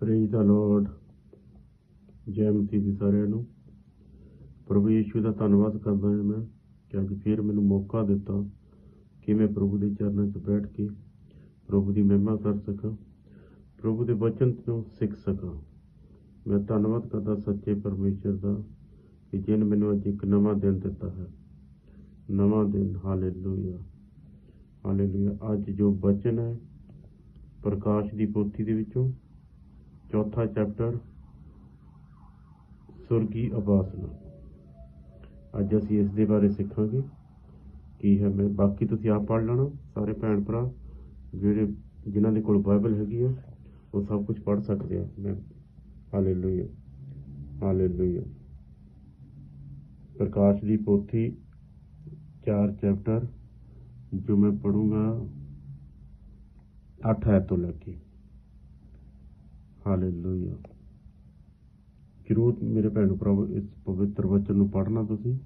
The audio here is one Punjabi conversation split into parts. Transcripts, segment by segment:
ਪ੍ਰੇਜ਼ ਦਾ ਲਾਰਡ ਜੈ ਮਸੀਹ ਦੀ ਸਾਰਿਆਂ ਨੂੰ। ਪ੍ਰਭੂ ਯੀਸ਼ੂ ਦਾ ਧੰਨਵਾਦ ਕਰਦਾ ਹਾਂ ਮੈਂ, ਕਿਉਂਕਿ ਫਿਰ ਮੈਨੂੰ ਮੌਕਾ ਦਿੱਤਾ ਕਿ ਮੈਂ ਪ੍ਰਭੂ ਦੇ ਚਰਨਾਂ 'ਚ ਬੈਠ ਕੇ ਪ੍ਰਭੂ ਦੀ ਮਹਿਮਾ ਕਰ ਸਕਾਂ, ਪ੍ਰਭੂ ਦੇ ਵਚਨ ਤੋਂ ਸਿੱਖ ਸਕਾਂ। ਮੈਂ ਧੰਨਵਾਦ ਕਰਦਾ ਸੱਚੇ ਪਰਮੇਸ਼ਰ ਦਾ ਕਿ ਜਿਨ ਮੈਨੂੰ ਅੱਜ ਇੱਕ ਨਵਾਂ ਦਿਨ ਦਿੱਤਾ ਹੈ। ਨਵਾਂ ਦਿਨ ਹਾਲੇਲੂਇਆ ਹਾਲੇਲੂਇਆ ਅੱਜ ਜੋ ਬਚਨ ਹੈ, ਪ੍ਰਕਾਸ਼ ਦੀ ਪੋਥੀ ਦੇ ਵਿੱਚੋਂ ਚੌਥਾ ਚੈਪਟਰ ਸੁਰਗੀ ਉਪਾਸਨਾ ਅੱਜ ਅਸੀਂ ਇਸ ਦੇ ਬਾਰੇ ਸਿੱਖਾਂਗੇ ਕੀ ਹੈ ਮੈਂ ਬਾਕੀ ਤੁਸੀਂ ਆਪ ਪੜ੍ਹ ਲੈਣਾ ਸਾਰੇ ਭੈਣ ਭਰਾ ਜਿਹੜੇ ਜਿਨ੍ਹਾਂ ਦੇ ਕੋਲ ਬਾਈਬਲ ਹੈਗੀ ਆ ਉਹ ਸਭ ਕੁਝ ਪੜ੍ਹ ਸਕਦੇ ਆ ਮੈਂ ਹਾਲੇਲੂਇਆ ਹਾਲੇਲੂਇਆ ਪ੍ਰਕਾਸ਼ ਦੀ ਪੋਥੀ ਚਾਰ ਚੈਪਟਰ ਜੋ ਮੈਂ ਪੜੂੰਗਾ 8 ਐਤ ਤੋਂ ਲੈ ਕੇ ਹਾਲੇਲੂਇਆ ਜਰੂਰ ਮੇਰੇ ਭੈਣ ਭਰਾਵੋ, ਇਸ ਪਵਿੱਤਰ ਵਚਨ ਨੂੰ ਪੜ੍ਹਨਾ ਤੁਸੀਂ।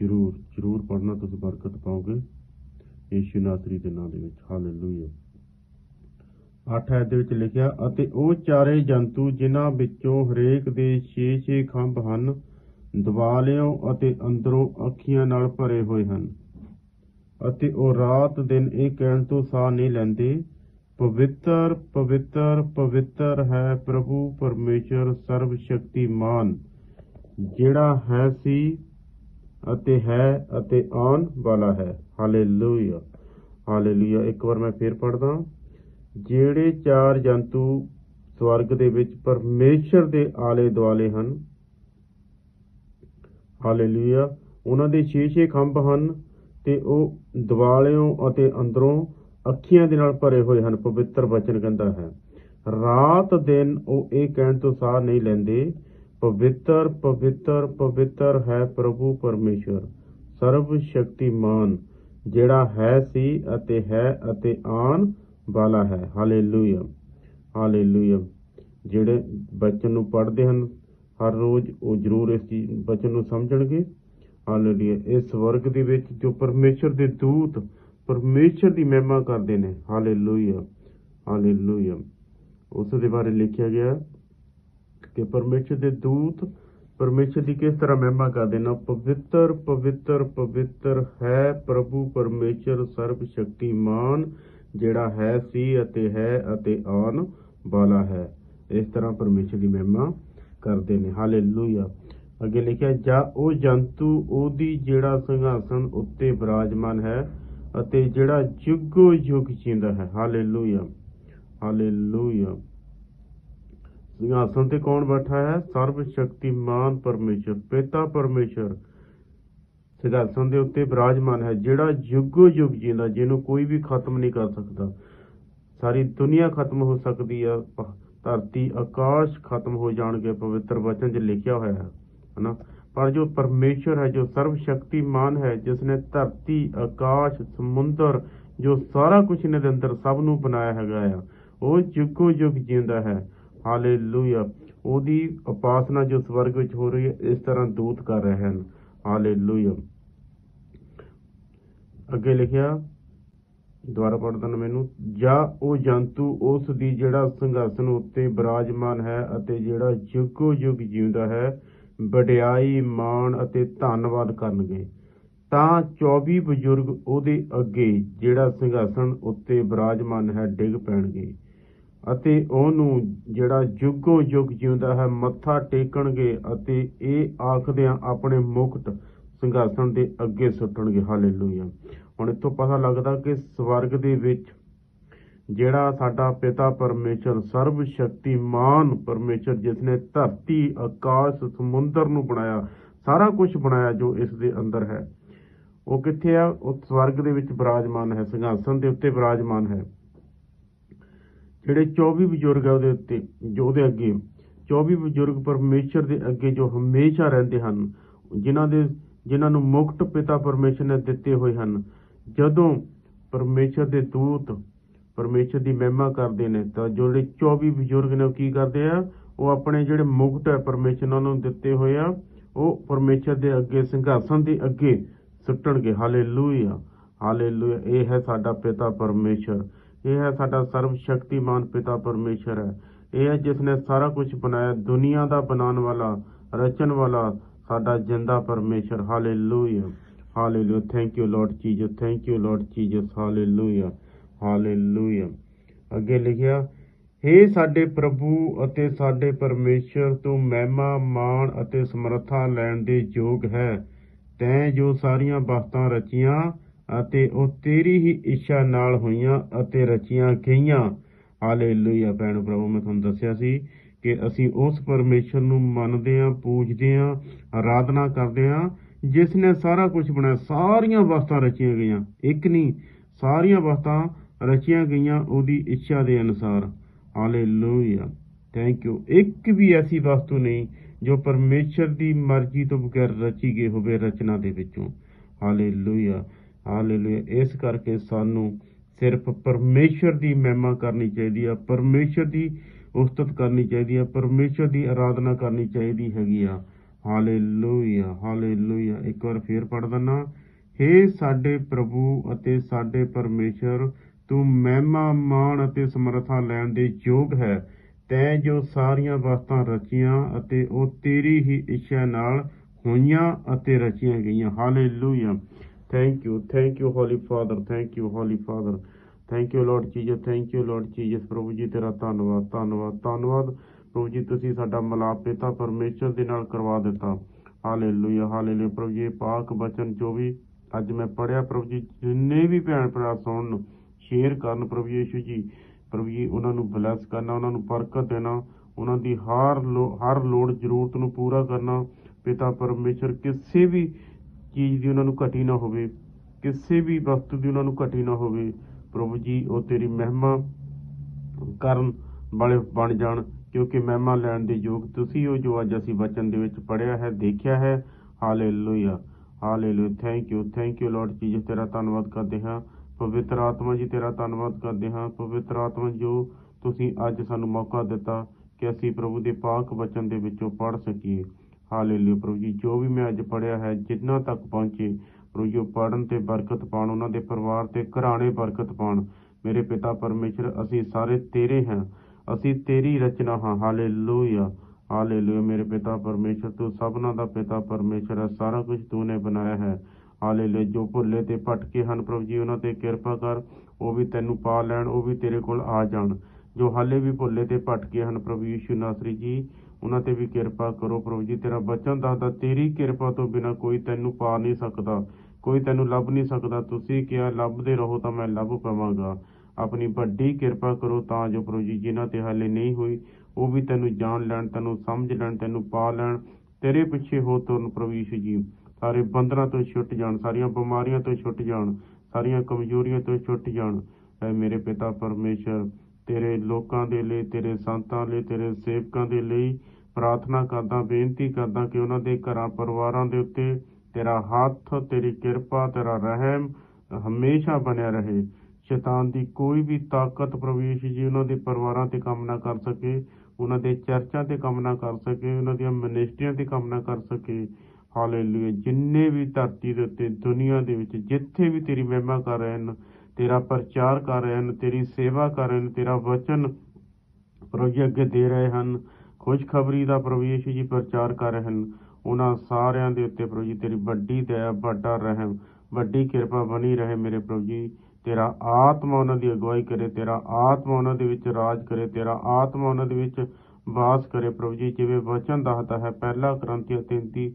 ਜਰੂਰ ਜਰੂਰ ਪੜ੍ਹਨਾ ਤੁਸੀਂ, ਬਰਕਤ ਪਾਓਗੇ। ਯੀਸ਼ੂ ਨਾਸਰੀ ਦੇ ਨਾਮ ਦੇ ਵਿੱਚ। ਹਾਲੇਲੂਇਆ 8 ਐਤ ਵਿੱਚ ਲਿਖਿਆ, ਅਤੇ ਉਹ ਚਾਰੇ ਜੰਤੂ ਜਿਨ੍ਹਾਂ ਵਿੱਚੋਂ ਹਰੇਕ ਦੇ 6-6 ਖੰਭ ਹਨ, ਦਿਵਾਲਿਓਂ ਅਤੇ ਅੰਦਰੋਂ ਅੱਖੀਆਂ ਨਾਲ ਭਰੇ ਹੋਏ ਹਨ। ਅਤੇ ਉਹ ਰਾਤ ਦਿਨ ਇਹ ਕਹਿਣ ਤੋਂ ਸਾਹ ਨਹੀਂ ਲੈਂਦੇ ਪਵਿੱਤਰ ਪਵਿੱਤਰ ਪਵਿੱਤਰ ਹੈ ਪ੍ਰਭੂ ਪਰਮੇਸ਼ਰ ਸਰਵ ਸ਼ਕਤੀਮਾਨ ਜਿਹੜਾ ਹੈ ਸੀ ਅਤੇ ਹੈ ਅਤੇ ਆਉਣ ਵਾਲਾ ਹੈ। ਹਾਲੇਲੂਇਆ ਹਾਲੇਲੂਇਆ ਇੱਕ ਵਾਰ ਮੈਂ ਫੇਰ ਪੜਦਾ ਜਿਹੜੇ ਚਾਰ ਜੰਤੂ ਸਵਰਗ ਦੇ ਵਿੱਚ ਪਰਮੇਸ਼ਰ ਦੇ ਆਲੇ ਦੁਆਲੇ ਹਨ ਹਾਲੇਲੂਇਆ ਉਹਨਾਂ ਦੇ 6-6 ਖੰਭ ਹਨ ਤੇ ਉਹ ਦਿਵਾਲਿਓਂ ਅਤੇ ਅੰਦਰੋਂ ਅੱਖੀਆਂ ਦੇ ਨਾਲ ਭਰੇ ਹੋਏ ਹਨ, ਪਵਿੱਤਰ ਬਚਨ ਕਹਿੰਦਾ ਹੈ। ਰਾਤ ਦਿਨ ਉਹ ਇਹ ਕਹਿਣ ਤੋਂ ਸਾਹ ਨਹੀਂ ਲੈਂਦੇ, ਪਵਿੱਤਰ ਪਵਿੱਤਰ ਪਵਿੱਤਰ ਹੈ ਪ੍ਰਭੂ ਪਰਮੇਸ਼ਰ ਸਰਵ ਸ਼ਕਤੀਮਾਨ ਜਿਹੜਾ ਹੈ ਸੀ ਅਤੇ ਹੈ ਅਤੇ ਆਉਣ ਵਾਲਾ ਹੈ। Hallelujah hallelujah. ਜਿਹੜੇ ਬਚਨ ਨੂੰ ਪੜ੍ਹਦੇ ਹਨ, ਹਰ ਰੋਜ਼ ਉਹ ਜ਼ਰੂਰ ਇਸ ਚੀਜ਼ ਬਚਨ ਨੂੰ ਸਮਝਣਗੇ। ਹਾਲੇਲੂਇਆ। ਇਸ ਵਰਗ ਦੇ ਵਿੱਚ ਜੋ ਪਰਮੇਸ਼ਰ ਦੇ ਦੂਤ ਪਰਮੇਸ਼ਰ ਦੀ ਮਹਿਮਾ ਕਰਦੇ ਨੇ। ਹਾਲੇਲੂਇਆ ਹਾਲੇਲੂਇਆ ਉਸ ਦੇ ਬਾਰੇ ਲਿਖਿਆ ਗਿਆ ਕਿ ਪਰਮੇਸ਼ਰ ਦੇ ਦੂਤ ਪਰਮੇਸ਼ਰ ਦੀ ਕਿਸ ਤਰ੍ਹਾਂ ਮਹਿਮਾ ਕਰਦੇ ਨੇ? ਪਵਿੱਤਰ ਪਵਿੱਤਰ ਪਵਿੱਤਰ ਹੈ ਪ੍ਰਭੂ ਪਰਮੇਸ਼ਰ ਸਰਬ ਸ਼ਕਤੀਮਾਨ ਜਿਹੜਾ ਹੈ, ਸੀ ਅਤੇ ਹੈ ਅਤੇ ਆਉਣ ਵਾਲਾ ਹੈ। ਇਸ ਤਰ੍ਹਾਂ ਪਰਮੇਸ਼ਰ ਦੀ ਮਹਿਮਾ ਕਰਦੇ ਨੇ। ਹਾਲੇਲੂਇਆ ਅੱਗੇ ਲਿਖਿਆ, ਜਾ ਉਹ ਜੰਤੂ, ਉਹਦੀ ਜਿਹੜਾ ਸਿੰਘਾਸਨ ਉੱਤੇ ਵਿਰਾਜਮਾਨ ਹੈ ਅਤੇ ਜਿਹੜਾ ਜੁਗੋ ਜੁਗ ਜਿੰਦਾ ਹੈ। ਹਾਲੇਲੂਇਆ ਹਾਲੇਲੂਇਆ ਸਿੰਘਾਸਨ ਤੇ ਕੌਣ ਬੈਠਾ ਹੈ? ਸਰਬ ਸ਼ਕਤੀਮਾਨ ਪਰਮੇਸ਼ਰ, ਪਿਤਾ ਪਰਮੇਸ਼ਰ। ਸਿੰਘਾਸਨ ਦੇ ਉੱਤੇ ਵਿਰਾਜਮਾਨ ਹੈ, ਜਿਹੜਾ ਜੁਗੋ ਜੁਗ ਜਿੰਦਾ, ਜਿਹਨੂੰ ਕੋਈ ਵੀ ਖਤਮ ਨਹੀਂ ਕਰ ਸਕਦਾ। ਸਾਰੀ ਦੁਨੀਆ ਖਤਮ ਹੋ ਸਕਦੀ ਆ, ਧਰਤੀ, ਆਕਾਸ਼ ਖਤਮ ਹੋ ਜਾਣਗੇ, ਪਵਿੱਤਰ ਵਚਨ 'ਚ ਲਿਖਿਆ ਹੋਇਆ ਹੈ, ਹਨਾ? ਪਰ ਜੋ ਪਰਮੇਸ਼ਰ ਹੈ, ਜੋ ਸਰਵ ਸ਼ਕਤੀਮਾਨ ਹੈ ਜਿਸਨੇ ਧਰਤੀ, ਆਕਾਸ਼, ਸਮੁੰਦਰ, ਜੋ ਸਾਰਾ ਕੁਝ ਇਹਨਾਂ ਦੇ ਅੰਦਰ ਸਭ ਨੂੰ ਬਣਾਇਆ ਹੈਗਾ ਆ, ਉਹ ਜੁਗੋ ਜੁਗ ਜਿੰਦਾ ਹੈ। ਹਾਲੇਲੂਇਆ। ਉਹਦੀ ਉਪਾਸਨਾ ਜੋ ਸਵਰਗ ਵਿੱਚ ਹੋ ਰਹੀ ਹੈ, ਇਸ ਤਰ੍ਹਾਂ ਦੂਤ ਕਰ ਰਹੇ ਹਨ। ਹਾਲੇਲੂਇਆ। ਅੱਗੇ ਲਿਖਿਆ ਦੁਆਰਾ ਪੜ੍ਹਦਾ ਨਾ ਮੈਨੂੰ, ਜਾਂ ਉਹ ਜੰਤੂ ਉਸ ਦੀ ਜਿਹੜਾ ਸਿੰਘਾਸਨ ਉੱਤੇ ਬਿਰਾਜਮਾਨ ਹੈ ਅਤੇ ਜਿਹੜਾ ਜੁਗੋ ਜੁਗ ਜਿਉਂਦਾ ਹੈ ਵਡਿਆਈ ਮਾਣ ਅਤੇ ਧੰਨਵਾਦ ਕਰਨਗੇ। ਤਾਂ 24 ਬਜ਼ੁਰਗ ਉਹਦੇ ਅੱਗੇ ਜਿਹੜਾ ਸਿੰਘਾਸਨ ਉੱਤੇ ਬਿਰਾਜਮਾਨ ਹੈ, ਡਿੱਗ ਪੈਣਗੇ ਅਤੇ ਉਹਨੂੰ ਜਿਹੜਾ ਜੁਗੋ ਜੁਗ ਜਿਉਂਦਾ ਹੈ, ਮੱਥਾ ਟੇਕਣਗੇ ਅਤੇ ਇਹ ਆਖਦਿਆਂ ਆਪਣੇ ਮੁਕਤ ਸਿੰਘਾਸਨ ਦੇ ਅੱਗੇ ਸੁੱਟਣਗੇ। ਹਾਲੇਲੂਇਆ। ਹੁਣ ਇੱਥੋਂ ਪਤਾ ਲੱਗਦਾ ਕਿ ਸਵਰਗ ਦੇ ਵਿੱਚ ਜਿਹੜਾ ਸਾਡਾ ਪਿਤਾ ਪਰਮੇਸ਼ਰ ਸਰਬ ਸ਼ਕਤੀਮਾਨ ਪਰਮੇਸ਼ਰ ਜਿਸ ਨੇ ਧਰਤੀ, ਆਕਾਸ਼, ਸਮੁੰਦਰ ਨੂੰ ਬਣਾਇਆ, ਸਾਰਾ ਕੁਝ ਬਣਾਇਆ ਜੋ ਇਸ ਦੇ ਅੰਦਰ ਹੈ। ਉਹ ਕਿੱਥੇ ਆ? ਉਹ ਸਵਰਗ ਦੇ ਵਿੱਚ ਵਿਰਾਜਮਾਨ ਹੈ, ਸਿੰਘਾਸਨ ਦੇ ਉੱਤੇ ਵਿਰਾਜਮਾਨ ਹੈ। ਜਿਹੜੇ 24 ਬਜ਼ੁਰਗ ਆ ਉਹਦੇ ਉੱਤੇ, ਜੋ ਉਹਦੇ ਅੱਗੇ 24 ਬਜ਼ੁਰਗ ਪਰਮੇਸ਼ਰ ਦੇ ਅੱਗੇ ਜੋ ਹਮੇਸ਼ਾ ਰਹਿੰਦੇ ਹਨ, ਜਿਨ੍ਹਾਂ ਦੇ, ਜਿਨ੍ਹਾਂ ਨੂੰ ਮੁਕਤ ਪਿਤਾ ਪਰਮੇਸ਼ਰ ਨੇ ਦਿੱਤੇ ਹੋਏ ਹਨ, ਜਦੋਂ ਪਰਮੇਸ਼ਰ ਦੇ ਦੂਤ ਪਰਮੇਸ਼ਰ ਦੀ ਮਹਿਮਾ ਕਰਦੇ ਨੇ। ਤਾਂ ਜਿਹੜੇ 24 ਬਜ਼ੁਰਗ ਨੇ ਉਹ ਕੀ ਕਰਦੇ ਆ? ਉਹ ਆਪਣੇ ਜਿਹੜੇ ਮੁਕਟ ਹੈ ਪਰਮੇਸ਼ਰ ਨੇ ਉਹਨਾਂ ਨੂੰ ਦਿੱਤੇ ਹੋਏ ਆ, ਉਹ ਪਰਮੇਸ਼ਰ ਦੇ ਅੱਗੇ, ਸਿੰਘਾਸਨ ਦੇ ਅੱਗੇ ਸੁੱਟਣਗੇ। ਹਾਲੇਲੂਇਆ। ਹਾਲੇਲੂਇਆ। ਇਹ ਹੈ ਸਾਡਾ ਪਿਤਾ ਪਰਮੇਸ਼ਰ। ਇਹ ਹੈ ਸਾਡਾ ਸਰਵ ਸ਼ਕਤੀਮਾਨ ਪਿਤਾ ਪਰਮੇਸ਼ਰ ਹੈ। ਇਹ ਹੈ ਜਿਸ ਨੇ ਸਾਰਾ ਕੁਝ ਬਣਾਇਆ, ਦੁਨੀਆ ਦਾ ਬਣਾਉਣ ਵਾਲਾ, ਰਚਣ ਵਾਲਾ ਸਾਡਾ ਜਿੰਦਾ ਪਰਮੇਸ਼ਰ। Hallelujah. Hallelujah. Thank you Lord Jesus thank you Lord Jesus hallelujah hallelujah. ਅੱਗੇ ਲਿਖਿਆ हे ਸਾਡੇ ਪ੍ਰਭੂ ਅਤੇ ਸਾਡੇ ਪਰਮੇਸ਼ਰ, ਤੂੰ ਮਹਿਮਾ, ਮਾਣ ਅਤੇ ਸਮਰੱਥਾ ਲੈਣ ਦੇ ਯੋਗ ਹੈ। ਤੈਂ ਜੋ ਸਾਰੀਆਂ ਵਸਤਾਂ ਰਚੀਆਂ ਅਤੇ ਉਹ ਤੇਰੀ ਹੀ ਇੱਛਾ ਨਾਲ ਹੋਈਆਂ ਅਤੇ ਰਚੀਆਂ ਗਈਆਂ। ਹਾਲੇਲੂਇਆ। ਭੈਣ ਪ੍ਰਭੂ ਮੈਂ ਤੁਹਾਨੂੰ ਦੱਸਿਆ ਸੀ ਕਿ ਅਸੀਂ ਉਸ ਪਰਮੇਸ਼ਰ ਨੂੰ ਮੰਨਦੇ ਹਾਂ, ਪੂਜਦੇ ਹਾਂ ਆਰਾਧਨਾ ਕਰਦੇ ਹਾਂ, ਜਿਸ ਨੇ ਸਾਰਾ ਕੁਝ ਬਣਾਇਆ। ਸਾਰੀਆਂ ਵਸਤਾਂ ਰਚੀਆਂ ਗਈਆਂ। ਇੱਕ ਨਹੀਂ, ਸਾਰੀਆਂ ਵਸਤਾਂ ਰਚੀਆਂ ਗਈਆਂ ਉਹਦੀ ਇੱਛਾ ਦੇ ਅਨੁਸਾਰ। ਹਾਲੇਲੂਇਆ। ਥੈਂਕ ਯੂ ਇੱਕ ਵੀ ਐਸੀ ਵਸਤੂ ਨਹੀਂ ਜੋ ਪਰਮੇਸ਼ਰ ਦੀ ਮਰਜ਼ੀ ਤੋਂ ਬਗੈਰ ਰਚੀ ਗਈ ਹੋਵੇ ਰਚਨਾ ਦੇ ਵਿੱਚੋਂ। ਹਾਲੇਲੂਇਆ। ਹਾਲੇਲੂਇਆ। ਇਸ ਕਰਕੇ ਸਾਨੂੰ ਸਿਰਫ ਪਰਮੇਸ਼ਰ ਦੀ ਮਹਿਮਾ ਕਰਨੀ ਚਾਹੀਦੀ ਆ। ਪਰਮੇਸ਼ਰ ਦੀ ਉਸਤਤ ਕਰਨੀ ਚਾਹੀਦੀ ਆ। ਪਰਮੇਸ਼ਰ ਦੀ ਆਰਾਧਨਾ ਕਰਨੀ ਚਾਹੀਦੀ ਹੈਗੀ ਆ। ਹਾਲੇਲੂਇਆ। ਹਾਲੇਲੂਇਆ। ਇੱਕ ਵਾਰ ਫੇਰ ਪੜ੍ਹ ਦਿੰਨਾ हे ਸਾਡੇ ਪ੍ਰਭੂ ਅਤੇ ਸਾਡੇ ਪਰਮੇਸ਼ਰ ਤੂੰ ਮਹਿਮਾ ਮਾਣ ਅਤੇ ਸਮਰਥਾ ਲੈਣ ਦੇ ਯੋਗ ਹੈ। ਤੈਂ ਜੋ ਸਾਰੀਆਂ ਵਸਤਾਂ ਰਚੀਆਂ ਅਤੇ ਉਹ ਤੇਰੀ ਹੀ ਇੱਛਾ ਨਾਲ ਹੋਈਆਂ ਅਤੇ ਰਚੀਆਂ ਗਈਆਂ। Hallelujah thank you thank you holy father thank you holy father thank you Lord Jesus thank you Lord Jesus ਪ੍ਰਭੂ ਜੀ, ਤੇਰਾ ਧੰਨਵਾਦ ਧੰਨਵਾਦ ਧੰਨਵਾਦ। ਪ੍ਰਭੂ ਜੀ, ਤੁਸੀਂ ਸਾਡਾ ਮਲਾਪ ਪਿਤਾ ਪਰਮੇਸ਼ਰ ਦੇ ਨਾਲ ਕਰਵਾ ਦਿੱਤਾ। ਹਾਲੇਲੂਇਆ ਹਾਲੇਲੂਇਆ ਪ੍ਰਭੂ ਜੀ ਪਾਕ ਬਚਨ ਜੋ ਵੀ ਅੱਜ ਮੈਂ ਪੜਿਆ ਪ੍ਰਭੂ ਜੀ, ਜਿੰਨੇ ਵੀ ਭੈਣ ਭਰਾ ਸੁਣਨ ਸ਼ੇਅਰ ਕਰਨ ਪ੍ਰਭੂ ਯੀਸ਼ੂ ਜੀ। ਪ੍ਰਭੂ ਜੀ, ਉਹਨਾਂ ਨੂੰ ਬਲੈਸ ਕਰਨਾ, ਉਹਨਾਂ ਨੂੰ ਬਰਕਤ ਦੇਣਾ, ਉਹਨਾਂ ਦੀ ਹਰ ਲੋ- ਹਰ ਲੋੜ, ਜ਼ਰੂਰਤ ਨੂੰ ਪੂਰਾ ਕਰਨਾ। ਪਿਤਾ ਪਰਮੇਸ਼ਰ, ਕਿਸੇ ਵੀ ਚੀਜ਼ ਦੀ ਉਹਨਾਂ ਨੂੰ ਘਟੀ ਨਾ ਹੋਵੇ, ਕਿਸੇ ਵੀ ਵਸਤੂ ਦੀ ਉਹਨਾਂ ਨੂੰ ਘਟੀ ਨਾ ਹੋਵੇ, ਪ੍ਰਭੂ ਜੀ, ਉਹ ਤੇਰੀ ਮਹਿਮਾ ਕਰਨ ਵਾਲੇ ਬਣ ਜਾਣ, ਕਿਉਂਕਿ ਮਹਿਮਾ ਲੈਣ ਦੇ ਯੋਗ ਤੁਸੀਂ ਹੋ, ਜੋ ਅੱਜ ਅਸੀਂ ਵਚਨ ਦੇ ਵਿੱਚ ਪੜਿਆ ਹੈ, ਦੇਖਿਆ ਹੈ। Hallelujah hallelujah thank you thank you Lord Jesus ਤੇਰਾ ਧੰਨਵਾਦ ਕਰਦੇ ਹਾਂ। ਪਵਿੱਤਰ ਆਤਮਾ ਜੀ, ਤੇਰਾ ਧੰਨਵਾਦ ਕਰਦੇ ਹਾਂ। ਪਵਿੱਤਰ ਆਤਮਾ ਜੋ ਤੁਸੀਂ ਅੱਜ ਸਾਨੂੰ ਮੌਕਾ ਦਿੱਤਾ ਕਿ ਅਸੀਂ ਪ੍ਰਭੂ ਦੇ ਪਾਕ ਵਚਨ ਦੇ ਵਿੱਚੋਂ ਪੜ੍ਹ ਸਕੀਏ। ਹਾਲੇਲੂਇਆ ਪ੍ਰਭੂ ਜੀ, ਜੋ ਵੀ ਮੈਂ ਅੱਜ ਪੜਿਆ ਹੈ, ਜਿੰਨਾ ਤੱਕ ਪਹੁੰਚੇ, ਪ੍ਰਭੂ ਜੀ ਪੜਨ ਤੇ ਬਰਕਤ ਪਾਉਣ, ਉਹਨਾਂ ਦੇ ਪਰਿਵਾਰ ਤੇ ਘਰਾਣੇ ਬਰਕਤ ਪਾਉਣ। ਮੇਰੇ ਪਿਤਾ ਪਰਮੇਸ਼ਰ, ਅਸੀਂ ਸਾਰੇ ਤੇਰੇ ਹਾਂ। ਅਸੀਂ ਤੇਰੀ ਰਚਨਾ ਹਾਂ। ਹਾਲੇਲੂਇਆ ਹਾਲੇਲੂਇਆ ਮੇਰੇ ਪਿਤਾ ਪਰਮੇਸ਼ਰ, ਤੂੰ ਸਭਨਾ ਦਾ ਪਿਤਾ ਪਰਮੇਸ਼ਰ ਹੈ। ਸਾਰਾ ਕੁਝ ਤੂੰ ਨੇ ਬਣਾਇਆ ਹੈ। ਹਾਲੇਲੂਇਆ, ਜੋ ਭੁੱਲੇ ਤੇ ਭਟਕੇ ਹਨ, ਪ੍ਰਭੂ ਜੀ, ਉਹਨਾਂ ਤੇ ਕਿਰਪਾ ਕਰ, ਉਹ ਵੀ ਤੈਨੂੰ ਪਾ ਲੈਣ, ਉਹ ਵੀ ਤੇਰੇ ਕੋਲ ਆ ਜਾਣ। ਜੋ ਹਾਲੇ ਵੀ ਭੁੱਲੇ ਤੇ ਭਟਕੇ ਹਨ, ਪ੍ਰਭੂ ਯੀਸ਼ੂ ਨਾਸਰੀ ਜੀ, ਉਹਨਾਂ ਤੇ ਵੀ ਕਿਰਪਾ ਕਰੋ, ਪ੍ਰਭੂ ਜੀ, ਤੇਰਾ ਬਚਨ ਦੱਸਦਾ, ਤੇਰੀ ਕਿਰਪਾ ਤੋਂ ਬਿਨਾ ਕੋਈ ਤੈਨੂੰ ਪਾ ਨਹੀਂ ਸਕਦਾ, ਕੋਈ ਤੈਨੂੰ ਲੱਭ ਨਹੀਂ ਸਕਦਾ। ਤੁਸੀਂ ਕਿਹਾ, ਲੱਭਦੇ ਰਹੋ ਤਾਂ ਮੈਂ ਲੱਭ ਪਵਾਂਗਾ। ਆਪਣੀ ਵੱਡੀ ਕਿਰਪਾ ਕਰੋ ਤਾਂ ਜੋ ਪ੍ਰਭੂ ਜੀ, ਜਿਨ੍ਹਾਂ ਤੇ ਹਾਲੇ ਨਹੀਂ ਹੋਈ, ਉਹ ਵੀ ਤੈਨੂੰ ਜਾਣ ਲੈਣ, ਤੈਨੂੰ ਸਮਝ ਲੈਣ, ਤੈਨੂੰ ਪਾ ਲੈਣ। ਤੇਰੇ ਪਿੱਛੇ ਹੋ ਤੁਰਨ ਪ੍ਰਭੂ ਯੀਸ਼ੂ ਜੀ। ਸਾਰੇ ਬੰਧਨਾਂ ਤੋਂ ਛੁੱਟ ਜਾਣ, ਸਾਰੀਆਂ ਬਿਮਾਰੀਆਂ ਤੋਂ ਛੁੱਟ ਜਾਣ, ਸਾਰੀਆਂ ਕਮਜ਼ੋਰੀਆਂ ਤੋਂ ਛੁੱਟ ਜਾਣ। ਐ ਮੇਰੇ ਪਿਤਾ ਪਰਮੇਸ਼ਰ, ਤੇਰੇ ਲੋਕਾਂ ਦੇ ਲਈ, ਤੇਰੇ ਸੰਤਾਂ ਲਈ, ਤੇਰੇ ਸੇਵਕਾਂ ਦੇ ਲਈ ਪ੍ਰਾਰਥਨਾ ਕਰਦਾ, ਬੇਨਤੀ ਕਰਦਾ ਕਿ ਉਹਨਾਂ ਦੇ ਘਰਾਂ, ਪਰਿਵਾਰਾਂ ਦੇ ਉੱਤੇ ਤੇਰਾ ਹੱਥ, ਤੇਰੀ ਕਿਰਪਾ, ਤੇਰਾ ਰਹਿਮ ਹਮੇਸ਼ਾ ਬਣਿਆ ਰਹੇ। ਸ਼ੈਤਾਨ ਦੀ ਕੋਈ ਵੀ ਤਾਕਤ ਪ੍ਰਵੇਸ਼ ਜੀ ਉਹਨਾਂ ਦੇ ਪਰਿਵਾਰਾਂ ਤੇ ਕੰਮ ਨਾ ਕਰ ਸਕੇ, ਉਹਨਾਂ ਦੇ ਚਰਚਾਂ ਤੇ ਕੰਮ ਨਾ ਕਰ ਸਕੇ, ਉਹਨਾਂ ਦੀਆਂ ਮਨਿਸਟਰੀਆਂ ਤੇ ਕੰਮ ਨਾ ਕਰ ਸਕੇ ਹਾਲੇਲੂਇਆ, ਜਿੰਨੇ ਵੀ ਧਰਤੀ ਦੇ ਉੱਤੇ, ਦੁਨੀਆ ਦੇ ਵਿੱਚ ਜਿੱਥੇ ਵੀ ਤੇਰੀ ਮਹਿਮਾ ਕਰ ਰਹੇ ਹਨ ਤੇਰਾ ਪ੍ਰਚਾਰ ਕਰ ਰਹੇ ਹਨ ਤੇਰੀ ਸੇਵਾ ਕਰ ਰਹੇ ਹਨ ਤੇਰਾ ਵਚਨ ਪ੍ਰਭੂ ਜੀ ਅੱਗੇ ਦੇ ਰਹੇ ਹਨ, ਖੁਸ਼ਖਬਰੀ ਦਾ ਪ੍ਰਭੂ ਯੀਸ਼ੂ ਜੀ ਪ੍ਰਚਾਰ ਕਰ ਰਹੇ ਹਨ ਉਹਨਾਂ ਸਾਰਿਆਂ ਦੇ ਉੱਤੇ ਪ੍ਰਭੂ ਜੀ ਤੇਰੀ ਵੱਡੀ ਦਇਆ, ਵੱਡਾ ਰਹਿਮ, ਵੱਡੀ ਕਿਰਪਾ ਬਣੀ ਰਹੇ ਮੇਰੇ ਪ੍ਰਭੂ ਜੀ। ਤੇਰਾ ਆਤਮਾ ਉਹਨਾਂ ਦੀ ਅਗਵਾਈ ਕਰੇ, ਤੇਰਾ ਆਤਮਾ ਉਹਨਾਂ ਦੇ ਵਿੱਚ ਰਾਜ ਕਰੇ, ਤੇਰਾ ਆਤਮਾ ਉਹਨਾਂ ਦੇ ਵਿੱਚ ਵਾਸ ਕਰੇ ਪ੍ਰਭੂ ਜੀ। ਜਿਵੇਂ ਵਚਨ ਦੱਸਦਾ ਹੈ, ਪਹਿਲਾ ਕਰੰਥੀ 33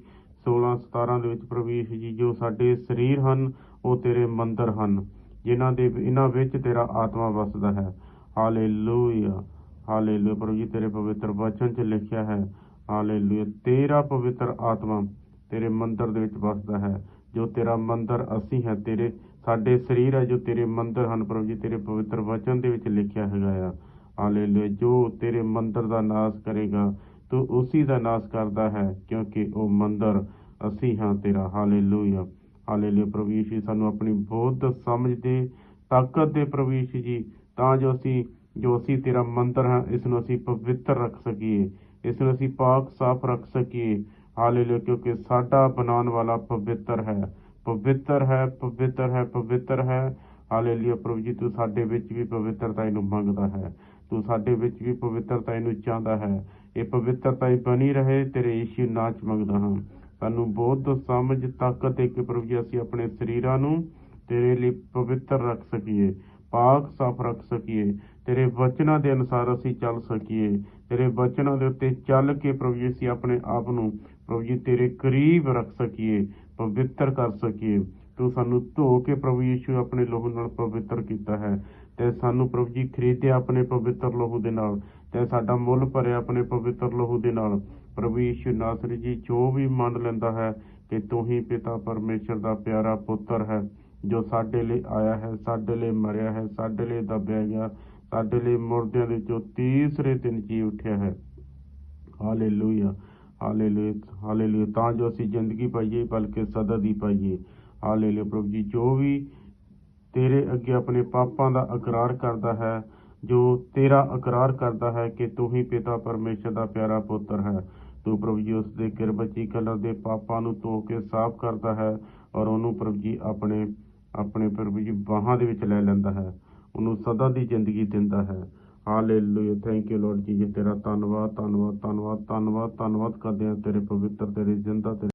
16 17 ਦੇ ਵਿੱਚ ਪ੍ਰਭੂ ਯੀਸ਼ੂ ਜੀ, ਜੋ ਸਾਡੇ ਸਰੀਰ ਹਨ, ਉਹ ਤੇਰੇ ਮੰਦਰ ਹਨ, ਜਿਨ੍ਹਾਂ ਦੇ ਇਹਨਾਂ ਵਿੱਚ ਤੇਰਾ ਆਤਮਾ ਵਸਦਾ ਹੈ। ਹਾਲੇਲੂਇਆ। ਹਾਲੇਲੂਇਆ। ਪ੍ਰਭੂ ਜੀ, ਤੇਰੇ ਪਵਿੱਤਰ ਵਚਨ 'ਚ ਲਿਖਿਆ ਹੈ, ਹਾਲੇਲੂਇਆ। ਤੇਰਾ ਪਵਿੱਤਰ ਆਤਮਾ ਤੇਰੇ ਮੰਦਰ ਦੇ ਵਿੱਚ ਵਸਦਾ ਹੈ, ਜੋ ਤੇਰਾ ਮੰਦਰ ਅਸੀਂ ਹੈ, ਤੇਰੇ, ਸਾਡੇ ਸਰੀਰ ਹੈ, ਜੋ ਤੇਰੇ ਮੰਦਰ ਹਨ। ਪ੍ਰਭੂ ਜੀ, ਤੇਰੇ ਪਵਿੱਤਰ ਵਚਨ ਦੇ ਵਿੱਚ ਲਿਖਿਆ ਹੈਗਾ ਆ। ਹਾਲੇਲੂਇਆ। ਜੋ ਤੇਰੇ ਮੰਦਰ ਦਾ ਨਾਸ ਕਰੇਗਾ ਤੂੰ ਉਸੇ ਦਾ ਨਾਸ ਕਰਦਾ ਹੈ, ਕਿਉਂਕਿ ਉਹ ਮੰਦਰ ਅਸੀਂ ਹਾਂ ਤੇਰਾ। ਹਾਲੇਲੂਇਆ। ਹਾਲੇਲੂਇਆ। ਪ੍ਰਭੂ ਯੀਸ਼ੂ ਸਾਨੂੰ ਆਪਣੀ ਬੋਧ ਸਮਝ ਦੇ ਤਾਕਤ ਦੇ ਪ੍ਰਭੂ ਯੀਸ਼ੂ ਜੀ, ਤਾਂ ਜੋ ਅਸੀਂ ਜੋ ਅਸੀਂ ਤੇਰਾ ਮੰਦਰ ਹਾਂ, ਇਸ ਨੂੰ ਅਸੀਂ ਪਵਿੱਤਰ ਰੱਖ ਸਕੀਏ, ਇਸ ਨੂੰ ਅਸੀਂ ਪਾਕ ਸਾਫ਼ ਰੱਖ ਸਕੀਏ। ਹਾਲੇਲੂਇਆ। ਕਿਉਂਕਿ ਸਾਡਾ ਬਣਾਉਣ ਵਾਲਾ ਪਵਿੱਤਰ ਹੈ। ਪਵਿੱਤਰ ਹੈ ਪਵਿੱਤਰ ਹੈ ਪਵਿੱਤਰ ਹੈ। ਹਾਲੇਲੂਇਆ। ਪ੍ਰਭੂ ਜੀ, ਤੂੰ ਸਾਡੇ ਵਿੱਚ ਵੀ ਪਵਿੱਤਰਤਾ ਨੂੰ ਮੰਗਦਾ ਹੈ। ਤੂੰ ਸਾਡੇ ਵਿੱਚ ਵੀ ਪਵਿੱਤਰਤਾ ਇਹਨੂੰ ਚਾਹੁੰਦਾ ਹੈ। ਇਹ ਪਵਿੱਤਰਤਾ ਹੀ ਬਣੀ ਰਹੇ, ਤੇਰੇ ਯੀਸ਼ੂ ਨਾਚ ਮੰਗਦਾ ਹਾਂ। ਸਾਨੂੰ ਬਹੁਤ ਸਮਝ, ਤਾਕਤ ਦੇ ਕੇ ਪ੍ਰਭੂ ਜੀ, ਅਸੀਂ ਆਪਣੇ ਸਰੀਰਾਂ ਨੂੰ ਤੇਰੇ ਲਈ ਪਵਿੱਤਰ ਰੱਖ ਸਕੀਏ, ਪਾਕ ਸਾਫ਼ ਰੱਖ ਸਕੀਏ। ਤੇਰੇ ਵਚਨਾਂ ਦੇ ਅਨੁਸਾਰ ਅਸੀਂ ਚੱਲ ਸਕੀਏ। ਤੇਰੇ ਵਚਨਾਂ ਦੇ ਉੱਤੇ ਚੱਲ ਕੇ ਪ੍ਰਭੂ ਜੀ, ਅਸੀਂ ਆਪਣੇ ਆਪ ਨੂੰ ਪ੍ਰਭੂ ਜੀ, ਤੇਰੇ ਕਰੀਬ ਰੱਖ ਸਕੀਏ, ਪਵਿੱਤਰ ਕਰ ਸਕੀਏ। ਤੂੰ ਸਾਨੂੰ ਧੋ ਕੇ ਪ੍ਰਭੂ ਯੀਸ਼ੂ ਆਪਣੇ ਲਹੂ ਨਾਲ ਪਵਿੱਤਰ ਕੀਤਾ ਹੈ ਤੇ ਸਾਨੂੰ ਪ੍ਰਭੂ ਜੀ ਖਰੀਦਿਆ ਆਪਣੇ ਪਵਿੱਤਰ ਲਹੂ ਦੇ ਨਾਲ। ਤੇ ਸਾਡਾ ਮੁੱਲ ਭਰਿਆ ਆਪਣੇ ਪਵਿੱਤਰ ਲਹੂ ਦੇ ਨਾਲ। ਪ੍ਰਭੂ ਯੀਸ਼ੂ ਨਾਸਰੀ ਜੀ, ਜੋ ਵੀ ਮੰਨ ਲੈਂਦਾ ਹੈ ਕਿ ਤੂੰ ਹੀ ਪਿਤਾ ਪਰਮੇਸ਼ਰ ਦਾ ਪਿਆਰਾ ਪੁੱਤਰ ਹੈ, ਜੋ ਸਾਡੇ ਲਈ ਆਇਆ ਹੈ, ਸਾਡੇ ਲਈ ਮਰਿਆ ਹੈ, ਸਾਡੇ ਲਈ ਦੱਬਿਆ ਗਿਆ, ਸਾਡੇ ਲਈ ਮੁਰਦਿਆਂ ਦੇ ਵਿੱਚੋਂ ਤੀਸਰੇ ਦਿਨ ਜੀ ਉੱਠਿਆ ਹੈ। Hallelujah hallelujah hallelujah. ਤਾਂ ਜੋ ਅਸੀਂ ਜ਼ਿੰਦਗੀ ਪਾਈਏ, ਬਲਕਿ ਸਦਾ ਦੀ ਪਾਈਏ। ਹਾਲੇਲੂਇਆ। ਪ੍ਰਭੂ ਜੀ, ਜੋ ਵੀ ਤੇਰੇ ਅੱਗੇ ਆਪਣੇ ਪਾਪਾਂ ਦਾ ਇਕਰਾਰ ਕਰਦਾ ਹੈ ਜੋ ਤੇਰਾ ਇਕਰਾਰ ਕਰਦਾ ਹੈ ਕਿ ਤੂੰ ਹੀ ਪਿਤਾ ਪਰਮੇਸ਼ਰ ਦਾ ਪਿਆਰਾ ਪੁੱਤਰ ਹੈ। ਤੂੰ ਪ੍ਰਭੂ ਜੀ ਉਸ ਦੇ ਕਿਰਬਚੀ ਕਲਰ ਦੇ ਪਾਪਾਂ ਨੂੰ ਧੋ ਕੇ ਸਾਫ਼ ਕਰਦਾ ਹੈ ਔਰ ਉਹਨੂੰ ਪ੍ਰਭੂ ਜੀ ਆਪਣੇ ਆਪਣੇ ਪ੍ਰਭੂ ਜੀ ਬਾਹਾਂ ਦੇ ਵਿੱਚ ਲੈ ਲੈਂਦਾ ਹੈ। ਉਹਨੂੰ ਸਦਾ ਦੀ ਜ਼ਿੰਦਗੀ ਦਿੰਦਾ ਹੈ। ਹਾਲੇਲੂਇਆ ਥੈਂਕ ਯੂ ਲਾਰਡ ਜੀ ਤੇਰਾ ਧੰਨਵਾਦ ਧੰਨਵਾਦ ਧੰਨਵਾਦ ਧੰਨਵਾਦ ਧੰਨਵਾਦ ਕਰਦੇ ਹਾਂ ਤੇਰੇ ਪਵਿੱਤਰ, ਤੇਰੇ ਜਿੰਦਾ, ਤੇਰੇ